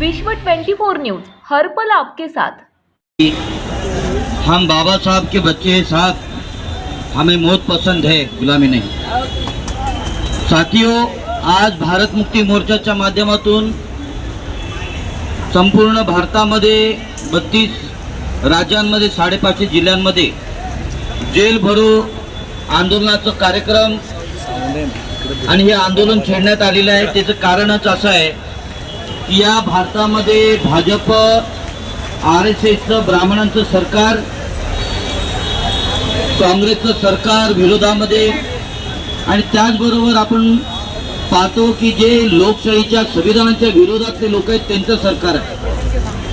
विश्व 24 न्यूज हर पल आपके साथ. हम बाबा साहब के बच्चे हैं साहब. हमें मौत पसंद है गुलामी नहीं. साथियों आज भारत मुक्ती मोर्चाच्या माध्यमातून संपूर्ण भारतामध्ये बत्तीस राज्यांमध्ये साडेपाचशे जिल्ह्यांमध्ये जेल भरो आंदोलनाचा कार्यक्रम आणि हे आंदोलन छेडण्यात आलेलं आहे. त्याचं कारणच असं आहे या भारतामध्ये भाजप आर एस एसचं ब्राह्मणांचं सरकार काँग्रेसचं सरकार विरोधामध्ये. आणि त्याचबरोबर आपण पाहतो की जे लोकशाहीच्या संविधानाच्या विरोधातले लोक आहेत त्यांचं सरकार आहे.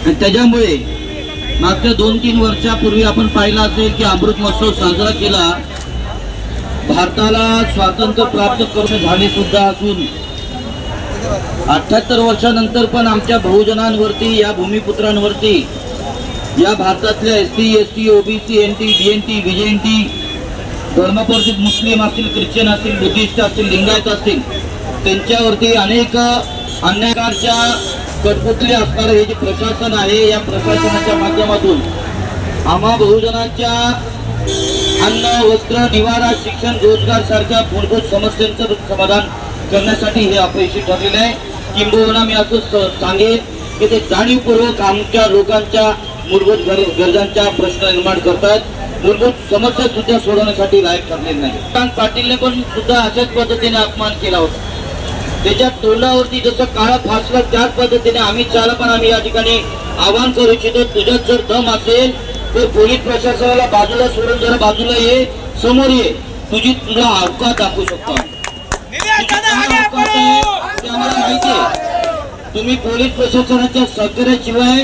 आणि त्याच्यामुळे मागच्या दोन तीन वर्षापूर्वी आपण पाहिलं असेल की अमृत महोत्सव साजरा केला भारताला स्वातंत्र्य प्राप्त करून झाले सुद्धा असून अठ्याहत्तर वर्षानंतर पण आमच्या बहुजनांवरती या भूमिपुत्रांवरती या भारतातल्या S T S T OBC N T B N T V N T धर्मपरिचित मुस्लिम असतील ख्रिश्चन असतील बुद्धिस्ट असतील लिंगायत असतील त्यांच्यावरती अनेक अन्यायकारच्या कटपुतले असणारं हे जे प्रशासन आहे या प्रशासनाच्या माध्यमातून आम्हा बहुजनांच्या अन्न वस्त्र निवारा शिक्षण रोजगार सारख्या मूलभूत समस्यांचं समाधान करण्यासाठी हे अपयशी ठरलेलं आहे. किंबहुना मी असं सांगेन की ते जाणीवपूर्वक आमच्या लोकांच्या मूलभूत गरजांचा गरजांच्या प्रश्न निर्माण करतात. मूलभूत समस्या सुद्धा सोडवण्यासाठी लायक ठरलेले नाही. पाटीलने पण सुद्धा अशाच पद्धतीने अपमान केला होता. त्याच्या तोंडावरती जसं काळा फासला त्याच पद्धतीने आम्ही चाला पण आम्ही या ठिकाणी आवाहन करू इच्छितो. तुझ्यात जर दम असेल तर पोलीस प्रशासनाला बाजूला सोडून जरा बाजूला ये समोर ये. तुझी तुला अवकाश दाखवू शकतो आम्ही. आहे ते आम्हाला माहिती आहे. तुम्ही पोलीस प्रशासनाच्या सहकार्याशिवाय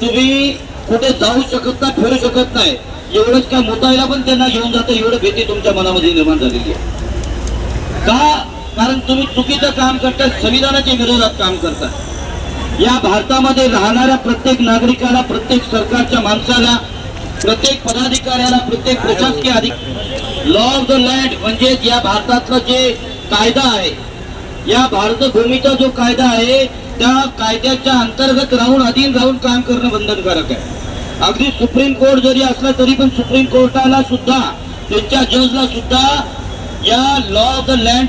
तुम्ही कुठे जाऊ शकत नाही फिरू शकत नाही. एवढंच काय मुतायला पण त्यांना घेऊन जातं एवढं भीती तुमच्या मनामध्ये निर्माण झालेली आहे. का? कारण तुम्ही चुकीचं काम करताय संविधानाच्या विरोधात काम करताय. या भारतामध्ये राहणाऱ्या प्रत्येक नागरिकाला प्रत्येक सरकारच्या माणसाला प्रत्येक पदाधिकाऱ्याला प्रत्येक प्रशासकीय अधिक लॉ ऑफ द लँड म्हणजेच या भारतातलं जे कायदा आहे या भारतभूमीचा जो कायदा आहे त्या कायद्याच्या अंतर्गत राहून अधीन राहून काम करणं बंधनकारक आहे. अगदी सुप्रीम कोर्ट जरी असला तरी पण सुप्रीम कोर्टाला सुद्धा त्यांच्या जजला सुद्धा या law of the land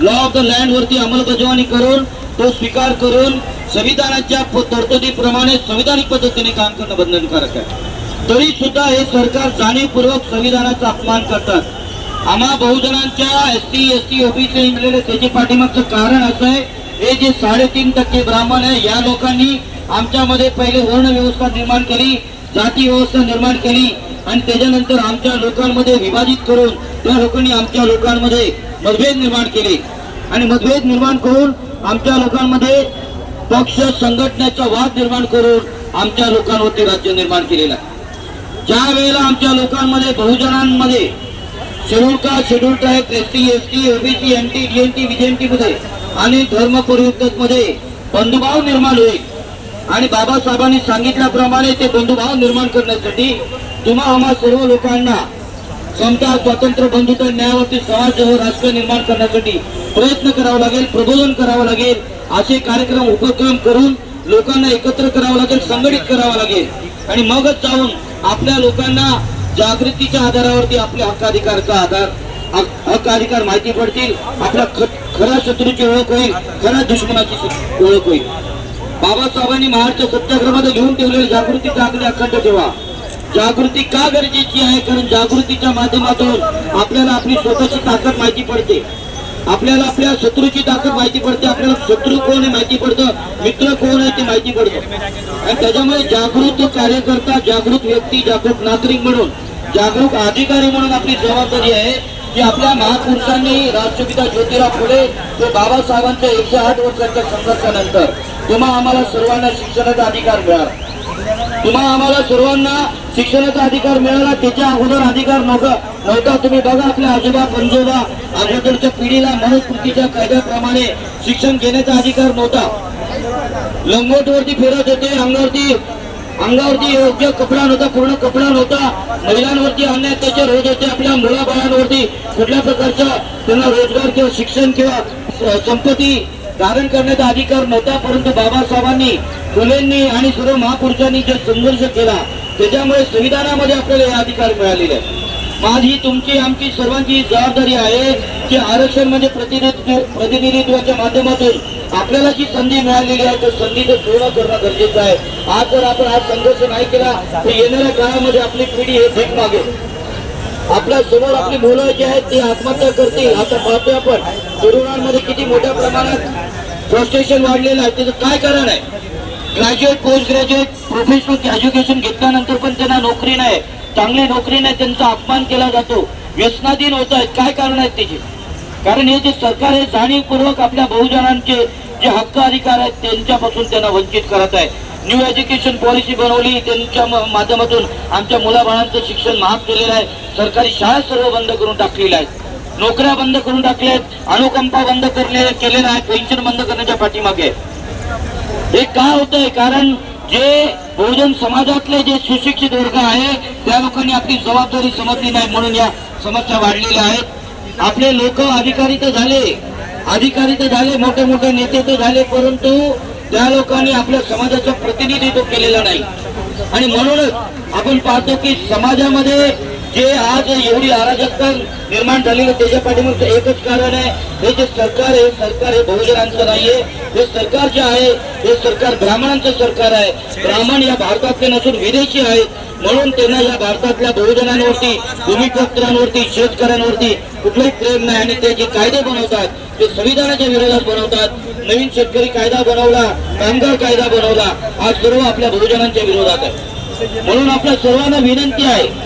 law of the land वरती अंमलबजावणी करून तो स्वीकार करून संविधानाच्या तरतुदीप्रमाणे संविधानिक पद्धतीने काम करणं बंधनकारक आहे. तरी सुद्धा हे सरकार जाणीवपूर्वक संविधानाचा अपमान करतात. आम्हा बहुजनांच्या S T S T OBC त्याच्या पाठीमागचं कारण असं आहे. हे जे साडेतीन टक्के ब्राह्मण आहे या लोकांनी आमच्यामध्ये पहिले वर्ण व्यवस्था निर्माण केली जाती व्यवस्था निर्माण केली आणि त्याच्यानंतर आमच्या लोकांमध्ये विभाजित करून त्या लोकांनी आमच्या लोकांमध्ये मतभेद निर्माण केले. आणि मतभेद निर्माण करून आमच्या लोकांमध्ये पक्ष संघटनेचा वाद निर्माण करून आमच्या लोकांवरती राज्य निर्माण केलेलं आहे. ज्या वेळेला आमच्या लोकांमध्ये बहुजनांमध्ये schedule caste schedule tribe S T S T OBC N T D N T N T मध्ये आणि धर्ममध्ये बंधुभाव निर्माण होईल. आणि बाबासाहेबांनी सांगितल्याप्रमाणे ते बंधुभाव निर्माण करण्यासाठी तुम्हा आम्हा सर्व लोकांना समता स्वातंत्र्य बंधुता न्यायावरती समाज व राष्ट्र निर्माण करण्यासाठी प्रयत्न करावा लागेल प्रबोधन करावं लागेल. असे कार्यक्रम उपक्रम करून लोकांना एकत्र करावं लागेल संघटित करावं लागेल. आणि मगच जाऊन आपल्या लोकांना जागृतीच्या आधारावरती आपले हक्काधिकारचा आधार हक्क अधिकार माहिती पडतील. आपला खरा शत्रूची ओळख होईल. खरा दुश्मनाची ओळख होईल. बाबासाहेबांनी महाराष्ट्र सत्याग्रहामध्ये घेऊन ठेवलेली जागृती चांगली अखंड ठेवा. जागृती का गरजेची आहे? कारण जागृतीच्या माध्यमातून आपल्याला आपली स्वतःची ताकद माहिती पडते. आपल्याला आपल्या शत्रूची ताकद माहिती पडते. आपल्याला शत्रू कोण आहे माहिती पडतं. मित्र कोण आहे ते माहिती पडतं. आणि त्याच्यामुळे जागृत कार्यकर्ता जागृत व्यक्ती जागृत नागरिक म्हणून जागरूक अधिकारी म्हणून आपली जबाबदारी आहे की आपल्या महापुरुषांनी राष्ट्रपिता ज्योतिराव फुले ते बाबासाहेबांच्या एकशे आठ वर्षाच्या संघर्षानंतर तुम्हा आम्हाला सर्वांना शिक्षणाचा अधिकार मिळाला. तुम्हा आम्हाला सर्वांना शिक्षणाचा अधिकार मिळाला त्याच्या अगोदर अधिकार नव्हता नव्हता. तुम्ही बघा आपल्या आजोबा पंजोबा अगोदरच्या पिढीला मनुस्मृतीच्या कायद्याप्रमाणे शिक्षण घेण्याचा अधिकार नव्हता. लंगोटवरती फिरत होते अंगावरती अंगावरती योग्य कपडा नव्हता पूर्ण कपडा नव्हता. महिलांवरती अन्याय त्याचे रोज होते आपल्या मुलाबाळांवरती कुठल्या प्रकारचा त्यांना रोजगार किंवा शिक्षण किंवा संपत्ती धारण करण्याचा अधिकार नव्हता परंतु बाबासाहेबांनी फुलेंनी आणि सर्व महापुरुषांनी जो संघर्ष केला त्याच्यामुळे संविधानामध्ये आपल्याला हे अधिकार मिळालेले आहेत. माझी तुमची आमची सर्वांची जबाबदारी आहे की आरक्षण म्हणजे प्रतिनिधित्व प्रतिनिधित्वाच्या माध्यमातून आपल्याला जी संधी मिळालेली आहे त्या संधीचं पूर्ण करणं गरजेचं आहे. आज जर आपण आज संघर्ष नाही केला तर येणाऱ्या काळामध्ये आपली पिढी हे भीक मागेल. आपल्यासमोर आपली मुलं जी आहेत ती आत्महत्या करतील. आता पाहतोय आपण तरुणांमध्ये किती मोठ्या प्रमाणात फ्रस्ट्रेशन वाढलेलं आहे. त्याचं काय कारण आहे? Graduate post graduate professional education घेतल्यानंतर पण त्यांना नोकरी नाही. चांगल्या नोकरीने त्यांचा अपमान केला जातो. व्यसनाधीन होत आहेत काय कारण आहेत त्याचे? कारण हे जे सरकार आहे जाणीवपूर्वक आपल्या बहुजनांचे जे हक्क अधिकार आहेत त्यांच्यापासून त्यांना वंचित करत आहे. न्यू एज्युकेशन पॉलिसी बनवली त्यांच्या माध्यमातून आमच्या मुलाबाळांचं शिक्षण महाग केलेलं आहे. सरकारी शाळा सर्व बंद करून टाकलेल्या आहेत. नोकऱ्या बंद करून टाकल्या आहेत. अनुकंपा बंद करले केलेला आहे पेन्शन बंद करण्याच्या पाठीमागे हे का होतंय? कारण जे बहुजन समाजातले जे सुशिक्षित वर्ग आहे त्या लोकांनी आपली जबाबदारी समजली नाही म्हणून या समस्या वाढलेल्या आहेत. आपले लोक अधिकारी तर झाले. अधिकारी तर झाले मोठे मोठे नेते तर झाले परंतु त्या लोकांनी आपल्या समाजाचं प्रतिनिधित्व केलेलं नाही. आणि म्हणूनच आपण पाहतो की समाजामध्ये जे आज एवढी अराजकता निर्माण झालेलं त्याच्या पाठीमागचं एकच कारण आहे हे जे सरकार आहे सरकार हे बहुजनांचं नाहीये. हे सरकार जे आहे हे सरकार ब्राह्मणांचं सरकार आहे. ब्राह्मण या भारतातले नसून विदेशी आहेत. म्हणून त्यांना या भारतातल्या बहुजनांवरती भूमिपुत्रांवरती शेतकऱ्यांवरती कुठलंही प्रेम नाही आणि ते जे कायदे बनवतात ते संविधानाच्या विरोधात बनवतात. नवीन शेतकरी कायदा बनवला कामगार कायदा बनवला हा सर्व आपल्या बहुजनांच्या विरोधात आहे. म्हणून आपल्या सर्वांना विनंती आहे